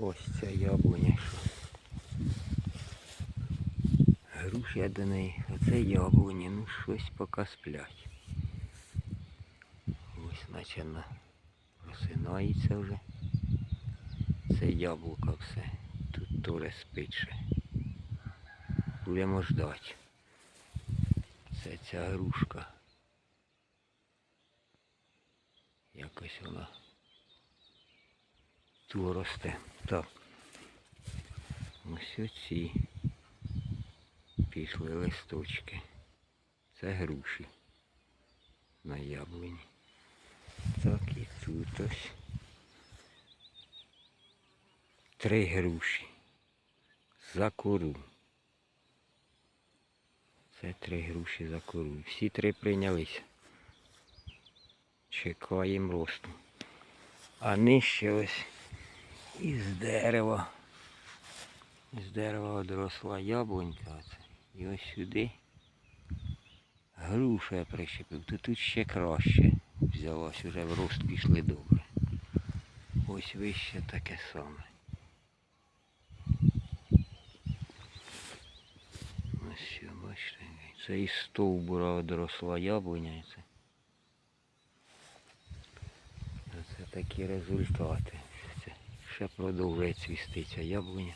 Ось ця яблуня. Груш я до неї. Оце яблуні, ну щось поки сплять. Ось наче на просинається вже. Це яблука все. Тут теж спить. Будемо ждати. Це ця грушка. Якось вона ту росте. Так. Ось оці пішли листочки. Це груші на яблуні. Так і тут ось. Три груші. За кору. Це три груші за кору. Всі три прийнялися. Чекаємо росту. А нижче ось із дерева. З дерева одросла яблунька. І ось сюди грушу я прищепив. То тут ще краще взялось, уже в рост пішли добре. Ось вище таке саме. Ось що, бачите, це із стовбура одросла яблуня. і. Це такі результати. Ще продовжує цвісти ця яблуня.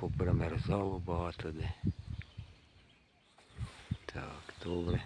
Попримерзало багато де. Так, добре.